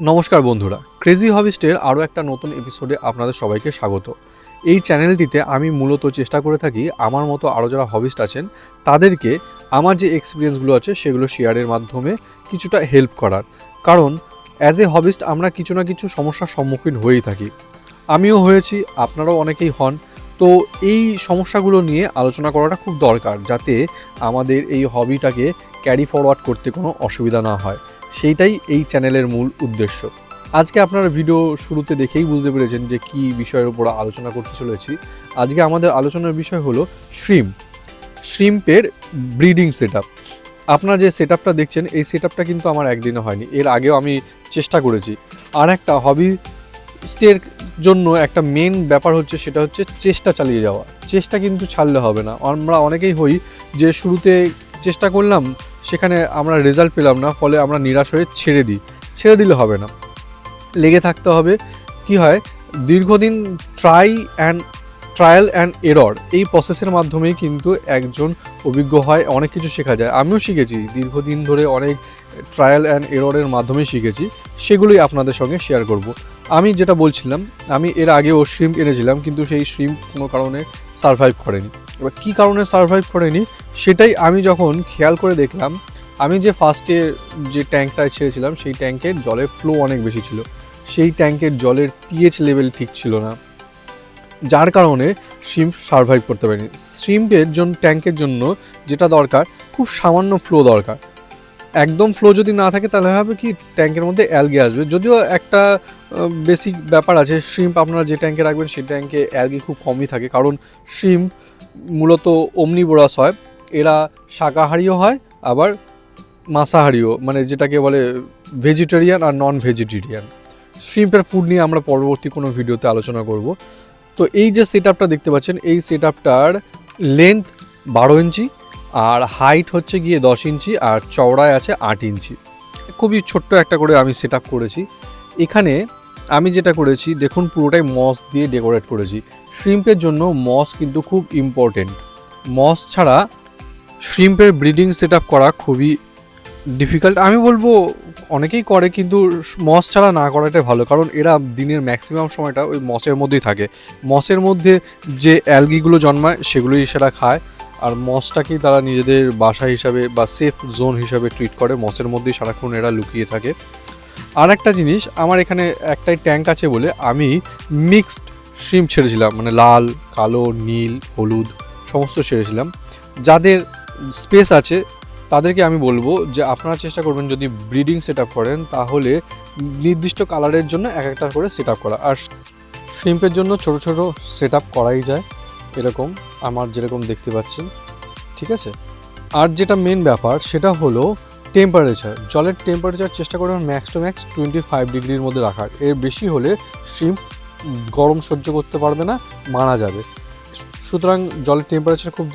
নমস্কার বন্ধুরা ক্রেজি হবিস্টের আরও একটা নতুন এপিসোডে আপনাদের সবাইকে স্বাগত। এই চ্যানেলটিতে আমি মূলত চেষ্টা করে থাকি আমার মতো আরও যারা হবিস্ট আছেন, তাদেরকে আমার যে এক্সপিরিয়েন্সগুলো আছে সেগুলো শেয়ারের মাধ্যমে কিছুটা হেল্প করার। কারণ অ্যাজ এ হবিস্ট আমরা কিছু না কিছু সমস্যার সম্মুখীন হয়েই থাকি। আমিও হয়েছি, আপনারাও অনেকেই হন তো এই সমস্যাগুলো নিয়ে আলোচনা করাটা খুব দরকার যাতে আমাদের এই হবিটাকে ক্যারি ফরওয়ার্ড করতে কোনো অসুবিধা না হয়। সেইটাই এই চ্যানেলের মূল উদ্দেশ্য। আজকে আপনারা ভিডিও শুরুতে দেখেই বুঝতে পেরেছেন যে কি বিষয়ের উপর আলোচনা করতে চলেছি। আজকে আমাদের আলোচনার বিষয় হলো শ্রিম শ্রিম্পের ব্রিডিং সেট আপনারা যে সেট দেখছেন, এই সেট কিন্তু আমার একদিনে হয়নি। এর আগেও আমি চেষ্টা করেছি। আর একটা হবি স্টের জন্য একটা মেন ব্যাপার হচ্ছে সেটা হচ্ছে চেষ্টা চালিয়ে যাওয়া। চেষ্টা কিন্তু ছাড়লে হবে না। আমরা অনেকেই হই যে শুরুতে চেষ্টা করলাম, সেখানে আমরা রেজাল্ট পেলাম না, ফলে আমরা নিরাশ হয়ে ছেড়ে দিই। ছেড়ে দিলে হবে না। লেগে থাকতে হবে। কি হয়? দীর্ঘদিন try and trial and error এই প্রসেসের মাধ্যমেই কিন্তু একজন অভিজ্ঞ হয়, অনেক কিছু শেখা যায়। আমিও শিখেছি। দীর্ঘদিন ধরে অনেক ট্রায়াল অ্যান্ড এররের মাধ্যমেই শিখেছি। সেগুলোই আপনাদের সঙ্গে শেয়ার করব। আমি যেটা বলছিলাম, আমি এর আগেও শ্রিম্প এনেছিলাম, কিন্তু সেই শ্রিম্প কোনো কারণে সারভাইভ করেনি। এবার কী কারণে সারভাইভ করেনি, সেটাই আমি যখন খেয়াল করে দেখলাম, আমি যে ফার্স্টে যে ট্যাঙ্কটায় ছেড়েছিলাম, সেই ট্যাঙ্কের জলের ফ্লো অনেক বেশি ছিল। সেই ট্যাঙ্কের জলের পিএইচ লেভেল ঠিক ছিল না। যার কারণে শিম্প সারভাইভ করতে পারেনি। শিম্পের জন্য ট্যাঙ্কের জন্য যেটা দরকার, খুব সামান্য ফ্লো দরকার। একদম ফ্লো যদি না থাকে, তাহলে হবে কি, ট্যাঙ্কের মধ্যে অ্যালগি আসবে। যদিও একটা বেসিক ব্যাপার আছে শ্রিম্প আপনারা যে ট্যাঙ্কে রাখবেন, সেই ট্যাঙ্কে অ্যালগি খুব কমই থাকে। কারণ শ্রিম্প মূলত অমনি অমনিবোরাস হয়, এরা শাকাহারিও হয়, আবার মাংসাহারিও মানে যেটাকে বলে ভেজিটেরিয়ান আর নন ভেজিটেরিয়ান শ্রিম্পের ফুড নিয়ে আমরা পরবর্তী কোনো ভিডিওতে আলোচনা করব। তো এই যে সেট দেখতে পাচ্ছেন, এই সেট লেন্থ বারো ইঞ্চি আর হাইট হচ্ছে গিয়ে দশ ইঞ্চি আর চওড়ায় আছে আট ইঞ্চি। খুবই ছোট্ট একটা করে আমি সেট করেছি। এখানে আমি যেটা করেছি, দেখুন পুরোটাই মস দিয়ে ডেকোরেট করেছি। শ্রিম্পের জন্য মস কিন্তু খুব ইম্পর্টেন্ট মস ছাড়া শ্রিম্পের ব্রিডিং সেট করা খুবই ডিফিকাল্ট আমি বলব, অনেকেই করে কিন্তু মস ছাড়া না করাটাই ভালো, কারণ এরা দিনের ম্যাক্সিমাম সময়টা ওই মসের মধ্যেই থাকে। মসের মধ্যে যে অ্যালগিগুলো জন্মায়, সেগুলোই সেরা খায়। আর মসটাকেই তারা নিজেদের বাসা হিসাবে বা সেফ জোন হিসাবে ট্রিট করে। মসের মধ্যেই সারাক্ষণ এরা লুকিয়ে থাকে। আর একটা জিনিস, আমার এখানে একটাই ট্যাঙ্ক আছে বলে আমি মিক্সড শ্রিম ছেড়েছিলাম। মানে লাল, কালো, নীল, হলুদ, সমস্ত ছেড়েছিলাম। যাদের স্পেস আছে, তাদেরকে আমি বলব যে আপনারা চেষ্টা করবেন যদি ব্রিডিং সেট করেন, তাহলে নির্দিষ্ট কালারের জন্য এক একটা করে সেট করা। আর শ্রিম্পের জন্য ছোট ছোট সেট করাই যায়। এরকম আমার যেরকম দেখতে পাচ্ছেন, ঠিক আছে? আর যেটা মেন ব্যাপার, সেটা হলো টেম্পারেচার জলের টেম্পারেচার চেষ্টা করবেন max to max twenty five ডিগ্রির মধ্যে রাখার। এর বেশি হলে শ্রিম্প গরম সহ্য করতে পারবে না, মারা যাবে। সুতরাং জলের টেম্পারেচার খুব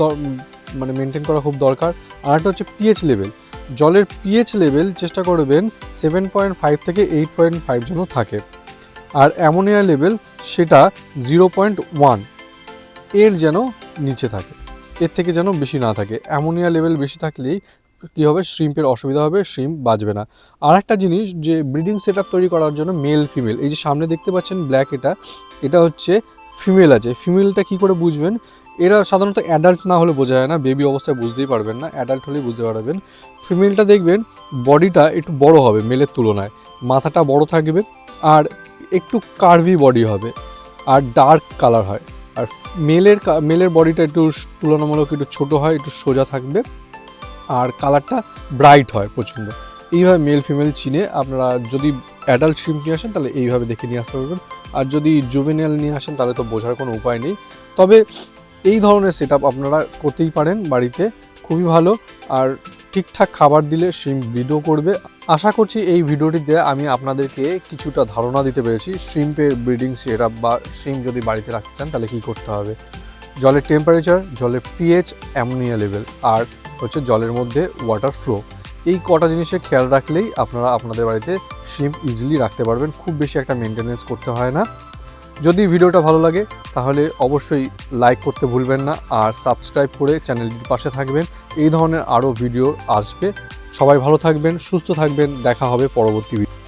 মানে মেনটেন করা খুব দরকার। আর একটা হচ্ছে পিএইচ লেভেল জলের পিএইচ লেভেল চেষ্টা করবেন সেভেন পয়েন্ট ফাইভ থেকে এইট পয়েন্ট ফাইভ যেন থাকে। আর অ্যামোনিয়া লেভেল সেটা জিরো পয়েন্ট ওয়ান এর যেন নিচে থাকে। এর থেকে যেন বেশি না থাকে। অ্যামোনিয়া লেভেল বেশি থাকলেই কী হবে? শ্রিম্পের অসুবিধা হবে, শ্রিম্প বাঁচবে না। আর একটা জিনিস যে ব্রিডিং সেট তৈরি করার জন্য মেল, ফিমেল। এই যে সামনে দেখতে পাচ্ছেন ব্ল্যাক এটা এটা হচ্ছে ফিমেল আছে। ফিমেলটা কি করে বুঝবেন? এরা সাধারণত অ্যাডাল্ট না হলে বোঝা যায় না, বেবি অবস্থায় বুঝতেই পারবেন না, অ্যাডাল্ট হলেই বুঝতে পারবেন। ফিমেলটা দেখবেন, বডিটা একটু বড় হবে মেলের তুলনায়। মাথাটা বড় থাকবে আর একটু কার্ভি বডি হবে, আর ডার্ক কালার হয়। আর মেলের মেলের বডিটা একটু তুলনামূলক একটু ছোট হয়, একটু সোজা থাকবে। আর কালারটা ব্রাইট হয় প্রচণ্ড। এইভাবে মেল ফিমেল চিনে আপনারা যদি অ্যাডাল্ট শ্রিম নিয়ে আসেন, তাহলে এইভাবে দেখে নিয়ে আসতে পারবেন। আর যদি জুভেনিয়াল নিয়ে আসেন, তাহলে তো বোঝার কোনো উপায় নেই। তবে এই ধরনের সেট আপনারা করতেই পারেন বাড়িতে। খুবই ভালো। আর ঠিকঠাক খাবার দিলে শ্রিম ব্রিডও করবে। আশা করছি এই ভিডিওটিতে আমি আপনাদেরকে কিছুটা ধারণা দিতে পেরেছি শ্রিম্পের ব্রিডিং সেট বা শ্রিম যদি বাড়িতে রাখতে চান তাহলে কী করতে হবে? জলের টেম্পারেচার জলের পিএইচ অ্যামোনিয়া লেভেল আর হচ্ছে জলের মধ্যে ওয়াটার ফ্লো এই কটা জিনিসের খেয়াল রাখলেই আপনারা আপনাদের বাড়িতে শ্রিম্প ইজিলি রাখতে পারবেন। খুব বেশি একটা মেনটেনেন্স করতে হয় না। যদি ভিডিওটা ভালো লাগে, তাহলে অবশ্যই লাইক করতে ভুলবেন না আর সাবস্ক্রাইব করে চ্যানেলটির পাশে থাকবেন। এই ধরনের আরও ভিডিও আসবে। সবাই ভালো থাকবেন, সুস্থ থাকবেন। দেখা হবে পরবর্তী ভিডিও